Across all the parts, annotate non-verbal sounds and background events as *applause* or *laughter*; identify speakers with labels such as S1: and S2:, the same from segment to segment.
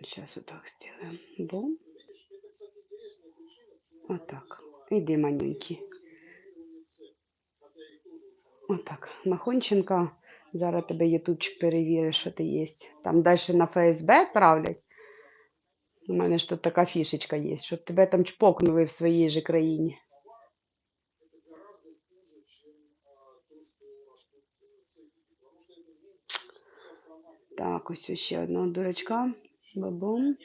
S1: Вот так сделаем. Бум. Вот так. Иди, манюнький. Отак. Махонченка. Зараз тебе ютубчик перевірить, що ти є. Там далі на ФСБ правлять. У мене ж тут така фішечка є, щоб тебе там чпокнули в своїй же країні. Так, ось ще одного дурачка. Бабум.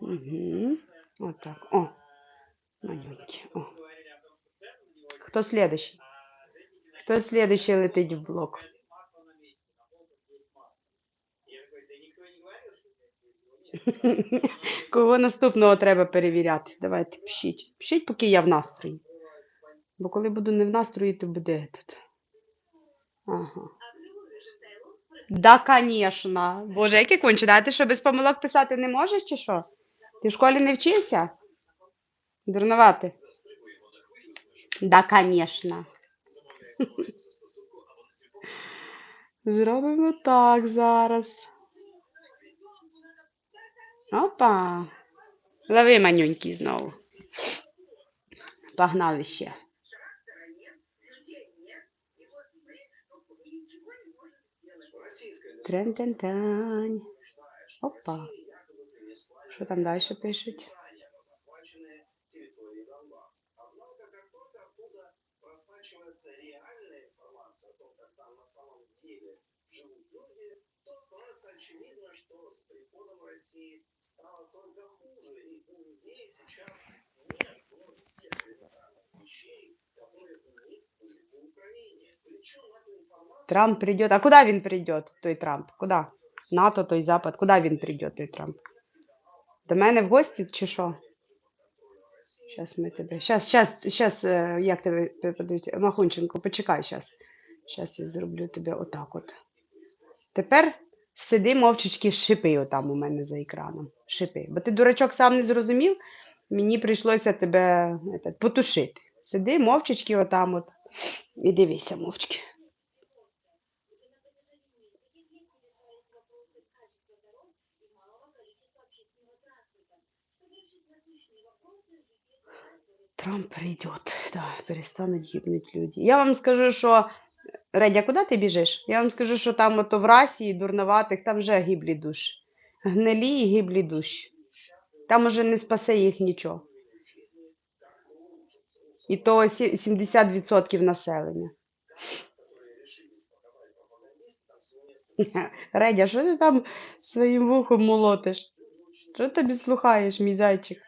S1: Угу. Отак. О. Манюньки. О. Хто следующий? Хто следующий летить в блок? *laughs* Кого наступного треба перевіряти? Давайте пишіть. Пишіть, поки я в настрої. Бо коли буду не в настрої, то буде тут. Ага. Да, конечно. Боже, яке кончене. А ти що, без помилок писати не можеш чи що? Ти в школі не вчився? Дурнувати. Да, конечно. Зробимо так зараз. Опа. Лови манюнький знову. Погнали ще. Трен-тен-тань. Опа. Що там далі пишуть?
S2: очевидно, что с приходом России стало только хуже. И у людей сейчас
S1: Трамп придет. А куда він придет, той Трамп? Куда? НАТО, той Запад. Куда він придет, той Трамп? До мене в гості чи що? Зараз ми тебе. Щас, щас, щас, е, як тебе п- подивіться, Махунченко, почекай щас. Щас я зроблю тебе отак от. Тепер сиди мовчечки шипи отам у мене за екраном. Шипи. Бо ти дурачок сам не зрозумів, мені прийшлося тебе етат, потушити. Сиди мовчечки отам от. І дивися мовчки. Трамп придет, да, перестануть гибнуть люди. Я вам скажу, що Редя, куди ти біжиш? Я вам скажу, що там ото в расі дурноватих, там вже гиблі душі. Гнилі і гиблі душі. Там уже не спасе їх нічого. І то сі- 70% населення. *laughs* Редя, що ти там своїм вухом молотиш? Що тобі слухаєш, мій зайчик?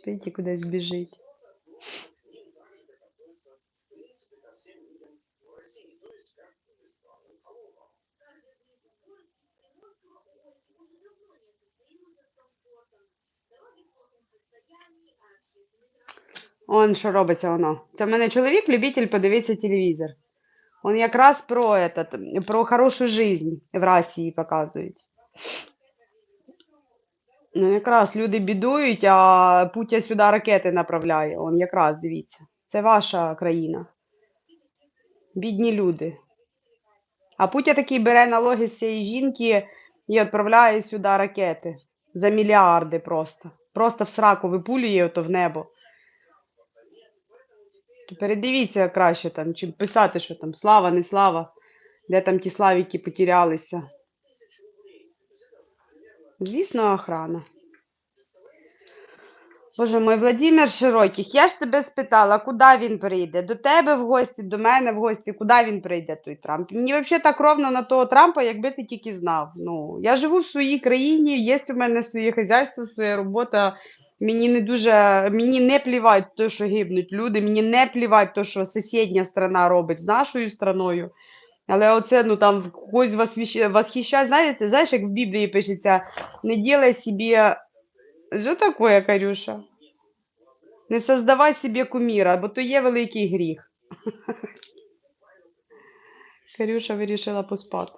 S2: что их никто не
S1: Он що робиться воно. Це в мене чоловік, любитель подивитися телевізор. Он якраз про, этот, про хорошу жизнь в Росії показують. Ну, якраз люди бідують, а Путя сюди ракети направляє. Он якраз дивіться. Це ваша країна. Бідні люди. А Путя такий бере налоги з цієї жінки і відправляє сюди ракети. За мільярди просто. Просто в сраку випулює ото в небо. То передивіться краще там, чим писати, що там слава, не слава, де там ті славіки потерялися. Звісно, охрана. Боже мой, Владимир Широких, я ж тебе спитала, куди він прийде? До тебе в гості, до мене в гості, куди він прийде, той Трамп? Мені взагалі так ровно на того Трампа, якби ти тільки знав. Ну, я живу в своїй країні, є у мене своє хазяйство, своя робота. Мені не дуже, мені не плівать то, що гибнуть люди, мені не плівать то, що сусідня страна робить з нашою страною. Але оце, ну там когось восхищ- восхищать, знаєте, знаєш, як в Біблії пишеться, не ділай собі. Що таке, Карюша? Не создавай собі куміра, бо то є великий гріх. *laughs* Карюша вирішила поспати.